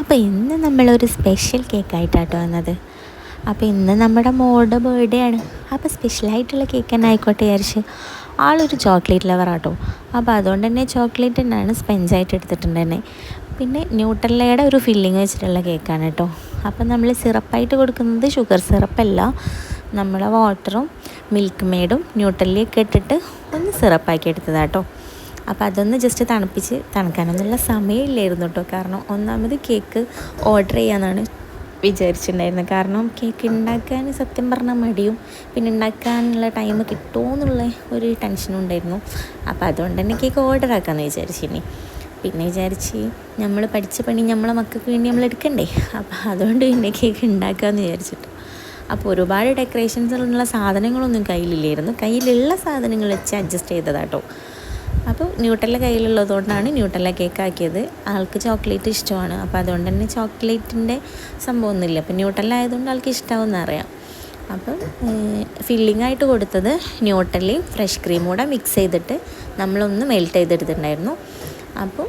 അപ്പോൾ ഇന്ന് നമ്മളൊരു സ്പെഷ്യൽ കേക്കായിട്ടാട്ടോ വന്നത്. അപ്പോൾ ഇന്ന് നമ്മുടെ മോളുടെ ബർത്ത്ഡേ ആണ്. അപ്പോൾ സ്പെഷ്യലായിട്ടുള്ള കേക്ക് തന്നെ ആയിക്കോട്ടെ വിചാരിച്ച് ആളൊരു ചോക്ലേറ്റ് ലവർ ആട്ടോ. അപ്പോൾ അതുകൊണ്ട് തന്നെ ചോക്ലേറ്റ് തന്നെയാണ് സ്പെഞ്ചായിട്ട് എടുത്തിട്ടുണ്ട് തന്നെ പിന്നെ ന്യൂട്രല്ലയുടെ ഒരു ഫില്ലിങ് വെച്ചിട്ടുള്ള കേക്കാണ് കേട്ടോ. അപ്പോൾ നമ്മൾ സിറപ്പായിട്ട് കൊടുക്കുന്നത് ഷുഗർ സിറപ്പല്ല നമ്മളെ വാട്ടറും മിൽക്ക് മെയ്ഡും ന്യൂട്രല്ലയൊക്കെ ഇട്ടിട്ട് ഒന്ന് സിറപ്പാക്കി എടുത്തതാട്ടോ. അപ്പോൾ അതൊന്ന് ജസ്റ്റ് തണുപ്പിച്ച് തണുക്കാനൊന്നുള്ള സമയമില്ലായിരുന്നു കേട്ടോ. കാരണം ഒന്നാമത് കേക്ക് ഓർഡർ ചെയ്യാനാണ് വിചാരിച്ചിട്ടുണ്ടായിരുന്നത്. കാരണം കേക്ക് ഉണ്ടാക്കാൻ സത്യം പറഞ്ഞാൽ മടിയും പിന്നെ ഉണ്ടാക്കാനുള്ള ടൈം കിട്ടുമോ എന്നുള്ള ഒരു ടെൻഷനും ഉണ്ടായിരുന്നു. അപ്പോൾ അതുകൊണ്ട് തന്നെ കേക്ക് ഓർഡർ ആക്കാമെന്ന് വിചാരിച്ചിനി പിന്നെ വിചാരിച്ച് നമ്മൾ പഠിച്ച പണി നമ്മളെ മക്കൾക്ക് വേണ്ടി നമ്മൾ എടുക്കണ്ടേ? അപ്പോൾ അതുകൊണ്ട് പിന്നെ കേക്ക് ഉണ്ടാക്കാമെന്ന് വിചാരിച്ചിട്ട്. അപ്പോൾ ഒരുപാട് ഡെക്കറേഷൻസിലുള്ള സാധനങ്ങളൊന്നും കയ്യിലില്ലായിരുന്നു. കയ്യിലുള്ള സാധനങ്ങൾ വെച്ച് അഡ്ജസ്റ്റ് ചെയ്തതാട്ടോ. അപ്പോൾ ന്യൂട്ടല്ല കയ്യിലുള്ളതുകൊണ്ടാണ് ന്യൂട്ടല്ല കേക്ക് ആക്കിയത് ആൾക്ക് ചോക്ലേറ്റ് ഇഷ്ടമാണ്. അപ്പോൾ അതുകൊണ്ട് തന്നെ ചോക്ലേറ്റിന്റെ സംഭവമൊന്നുമില്ല. അപ്പോൾ ന്യൂട്ടല്ല ആയതുകൊണ്ട് ആൾക്ക് ഇഷ്ടമാവുമെന്ന് അറിയാം. അപ്പം ഫില്ലിംഗ് ആയിട്ട് കൊടുത്തത് ന്യൂട്ടല്ലയും ഫ്രഷ് ക്രീമും കൂടെ മിക്സ് ചെയ്തിട്ട് നമ്മളൊന്ന് മെൽറ്റ് ചെയ്തെടുത്തിട്ടുണ്ടായിരുന്നു. അപ്പോൾ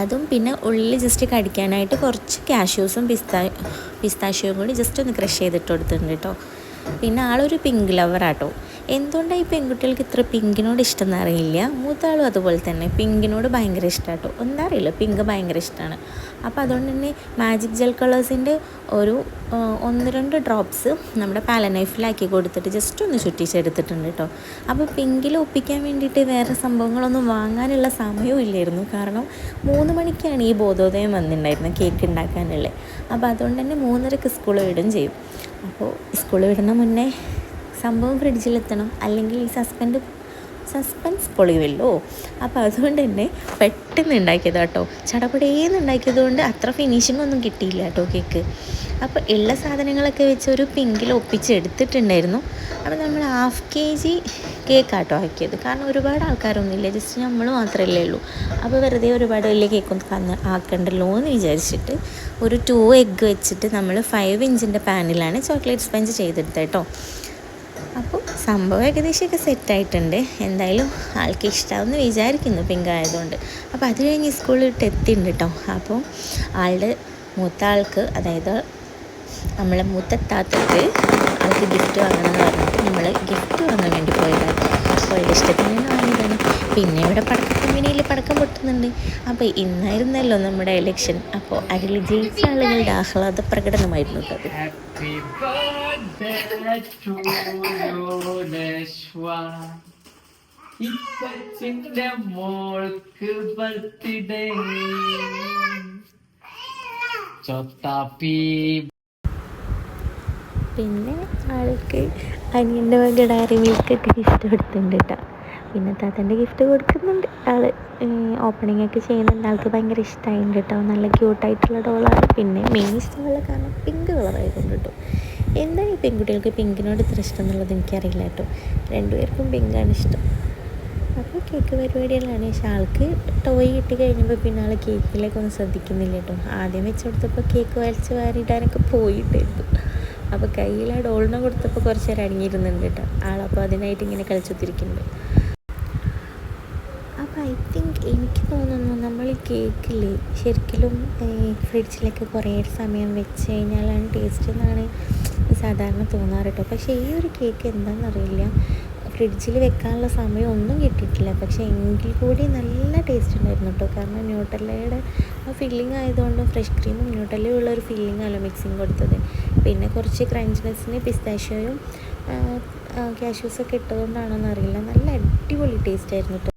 അതും പിന്നെ ഉള്ളിൽ ജസ്റ്റ് കടിക്കാനായിട്ട് കുറച്ച് കാഷ്യൂസും പിസ്താ പിസ്താഷ്യൂവും കൂടി ജസ്റ്റ് ഒന്ന് ക്രഷ് ചെയ്തിട്ട് കൊടുത്തിട്ടുണ്ട് കേട്ടോ. പിന്നെ ആളൊരു പിങ്ക് ലവറാട്ടോ. എന്തുകൊണ്ടാണ് ഈ പെൺകുട്ടികൾക്ക് ഇത്ര പിങ്കിനോട് ഇഷ്ടം എന്നറിയില്ല മൂത്താളും അതുപോലെ തന്നെ പിങ്കിനോട് ഭയങ്കര ഇഷ്ടമാട്ടോ. എന്താ അറിയില്ല പിങ്ക് ഭയങ്കര ഇഷ്ടമാണ്. അപ്പോൾ അതുകൊണ്ട് തന്നെ മാജിക് ജെൽ കളേഴ്സിന്റെ ഒരു ഒന്ന് രണ്ട് ഡ്രോപ്സ് നമ്മുടെ പാല നൈഫിലാക്കി കൊടുത്തിട്ട് ജസ്റ്റ് ഒന്ന് ചുറ്റിച്ചെടുത്തിട്ടുണ്ട് കേട്ടോ. അപ്പോൾ പിങ്കിൽ ഒപ്പിക്കാൻ വേണ്ടിയിട്ട് വേറെ സംഭവങ്ങളൊന്നും വാങ്ങാനുള്ള സമയവും ഇല്ലായിരുന്നു. കാരണം മൂന്ന് മണിക്കാണ് ഈ ബോധോദയം വന്നിട്ടുണ്ടായിരുന്നത് കേക്ക് ഉണ്ടാക്കാനുള്ളത്. അപ്പോൾ അതുകൊണ്ട് തന്നെ മൂന്നരക്ക് സ്കൂൾ വിടും ചെയ്യും. അപ്പോൾ സ്കൂൾ വിടുന്ന മുന്നേ സംഭവം ഫ്രിഡ്ജിലെത്തണം. അല്ലെങ്കിൽ ഈ സസ്പെൻഡ് സസ്പെൻസ് പൊളിയുമല്ലോ. അപ്പോൾ അതുകൊണ്ട് തന്നെ പെട്ടെന്ന് ഉണ്ടാക്കിയത് കേട്ടോ ചടപടേന്ന് ഉണ്ടാക്കിയത് കൊണ്ട് അത്ര ഫിനിഷിംഗ് ഒന്നും കിട്ടിയില്ല കേട്ടോ കേക്ക് അപ്പോൾ ഉള്ള സാധനങ്ങളൊക്കെ വെച്ച് ഒരു പിങ്കിൽ ഒപ്പിച്ചെടുത്തിട്ടുണ്ടായിരുന്നു. അപ്പോൾ നമ്മൾ ഹാഫ് കെ ജി കേക്ക് കേക്കാട്ടോ ആക്കിയത്. കാരണം ഒരുപാട് ആൾക്കാരൊന്നുമില്ല. ജസ്റ്റ് നമ്മൾ മാത്രമല്ലേ ഉള്ളൂ. അപ്പോൾ വെറുതെ ഒരുപാട് വലിയ കേക്കൊന്നും ആക്കണ്ടല്ലോ എന്ന് വിചാരിച്ചിട്ട് ഒരു ടു എഗ്ഗ് വെച്ചിട്ട് നമ്മൾ ഫൈവ് ഇഞ്ചിന്റെ പാനിലാണ് ചോക്ലേറ്റ് സ്പഞ്ച് ചെയ്തെടുത്തത് കേട്ടോ അപ്പോൾ സംഭവം ഏകദേശമൊക്കെ സെറ്റായിട്ടുണ്ട്. എന്തായാലും ആൾക്ക് ഇഷ്ടമാവുമെന്ന് വിചാരിക്കുന്നു പിങ്ക് ആയതുകൊണ്ട് അപ്പോൾ അത് കഴിഞ്ഞ് സ്കൂളിൽ വിട്ട് എത്തിയിട്ടുണ്ട് കേട്ടോ. അപ്പോൾ ആളുടെ മൂത്ത ആൾക്ക് അതായത് നമ്മളെ മൂത്ത താത്തക്ക് ആൾക്ക് ഗിഫ്റ്റ് വാങ്ങണമെന്ന് പറഞ്ഞിട്ട് നമ്മൾ ഗിഫ്റ്റ് വാങ്ങാൻ വേണ്ടി പോയതാണ്. അവളുടെ ഇഷ്ടത്തിന് വാങ്ങിയതാണ്. പിന്നെ ഇവിടെ പടക്ക കമ്പനിയിൽ പടക്കം പൊട്ടുന്നുണ്ട്. അപ്പോൾ ഇന്നായിരുന്നല്ലോ നമ്മുടെ ഇലക്ഷൻ അപ്പോൾ അതിൽ ജയിച്ച ആളുകളുടെ ആഹ്ലാദ പ്രകടനമായിരുന്നു അത്. ഇപ്പച്ചിന്റെ മോൾക്ക് ബർത്ത്ഡേ ചൊത്താപ്പി. പിന്നെ ആൾക്ക് അനിയന്റെ വക ഡയറി മിൽക്ക് ഒക്കെ ഇഷ്ടപ്പെടുത്തുന്നുണ്ട് കേട്ടോ പിന്നെ താത്തന്റെ ഗിഫ്റ്റ് കൊടുക്കുന്നുണ്ട്. ആൾ ഓപ്പണിംഗ് ഒക്കെ ചെയ്യുന്നുണ്ട്. ആൾക്ക് ഭയങ്കര ഇഷ്ടമായിട്ടുണ്ട് കേട്ടോ നല്ല ക്യൂട്ടായിട്ടുള്ള ഡോളാണ് പിന്നെ മെയിൻ ഇഷ്ടമുള്ള കാരണം പിങ്ക് കളറായതുകൊണ്ട് കേട്ടോ എന്താണ് ഈ പെൺകുട്ടികൾക്ക് പിങ്കിനോട് ഇത്ര ഇഷ്ടം എന്നുള്ളത് എനിക്കറിയില്ല കേട്ടോ രണ്ടുപേർക്കും പിങ്കാണ് ഇഷ്ടം. അപ്പോൾ കേക്ക് പരിപാടികളാണ്. പക്ഷെ ആൾക്ക് ടോയ് കിട്ടി കഴിഞ്ഞപ്പോൾ പിന്നെ ആൾ കേക്കിലേക്കൊന്നും ശ്രദ്ധിക്കുന്നില്ല കേട്ടോ ആദ്യം വെച്ച് കൊടുത്തപ്പോൾ കേക്ക് വലിച്ച് വാരിയിടാനൊക്കെ പോയിട്ടായിരുന്നു അപ്പോൾ കയ്യിൽ ആ ഡോളിനെ കൊടുത്തപ്പോൾ കുറച്ച് നേരം അടങ്ങിയിരുന്നുണ്ട് കേട്ടോ ആളപ്പോൾ അതിനായിട്ട് ഇങ്ങനെ കളിച്ചുത്തിരിക്കുന്നുണ്ട് അപ്പോൾ ഐ തിങ്ക് എനിക്ക് തോന്നുന്നു നമ്മൾ ഈ കേക്കിൽ ശരിക്കും ഫ്രിഡ്ജിലൊക്കെ കുറേ സമയം വെച്ച് കഴിഞ്ഞാലാണ് ടേസ്റ്റ് എന്നാണ് സാധാരണ തോന്നാറ് കേട്ടോ പക്ഷേ ഈ ഒരു കേക്ക് എന്താണെന്നറിയില്ല ഫ്രിഡ്ജിൽ വെക്കാനുള്ള സമയം ഒന്നും കിട്ടിയിട്ടില്ല. പക്ഷേ എങ്കിൽ കൂടി നല്ല ടേസ്റ്റ് ഉണ്ടായിരുന്നു കേട്ടോ കാരണം ന്യൂട്ടല്ലയുടെ ആ ഫില്ലിംഗ് ആയതുകൊണ്ടും ഫ്രഷ് ക്രീമും ന്യൂട്ടല്ലയും ഉള്ള ഒരു ഫില്ലിംഗ് അല്ല മിക്സിങ് കൊടുത്തത്. പിന്നെ കുറച്ച് ക്രഞ്ച്നെസ്സിന് പിസ്താഷ്യോയും ക്യാഷ്യൂസൊക്കെ ഇട്ടതുകൊണ്ടാണോ എന്നറിയില്ല നല്ല അടിപൊളി ടേസ്റ്റ് ആയിരുന്നു കേട്ടോ